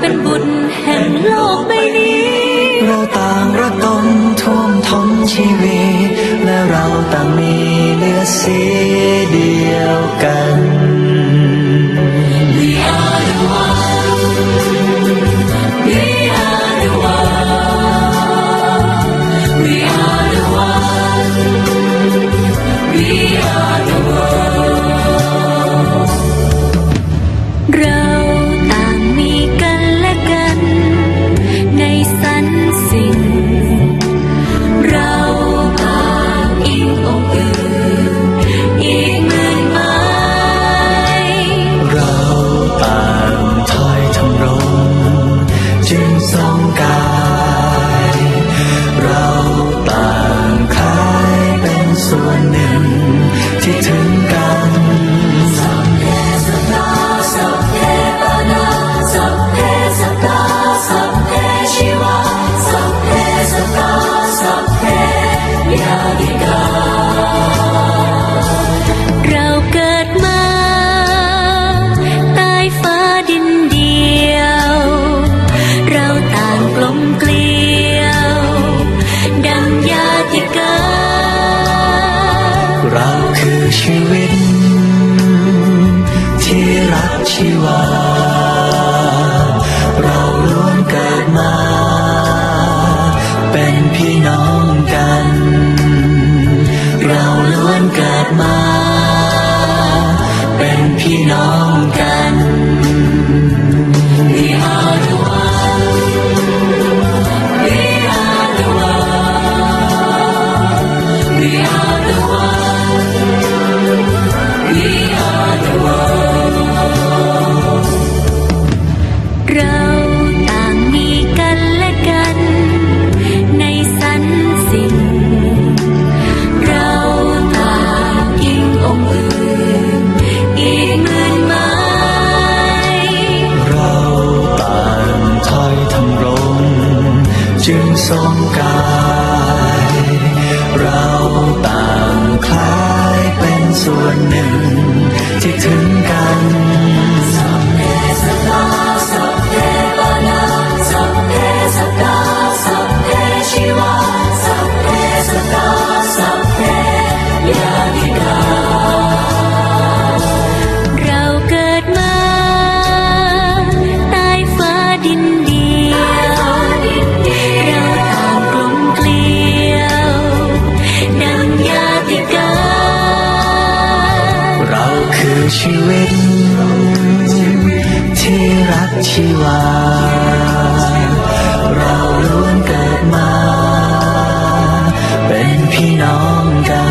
เป็นบุญแห่งโลกใบนี้ เราต่างระดมท่วมท้นชีวิตและเราต่างมีเลือดสี เราคือชีวิต ที่รักชีวา เราล้วนเกิดมา เป็นพี่น้องกัน เราล้วนเกิดมา จึงทรงกาย เราต่างคล้ายเป็นส่วนหนึ่ง ที่ถึงกันสัพเพสัตาสัพเพปนาสัพเพสัตตาสัพเพชีวา ชีวา เราล้วนเกิดมา เป็นพี่น้องกัน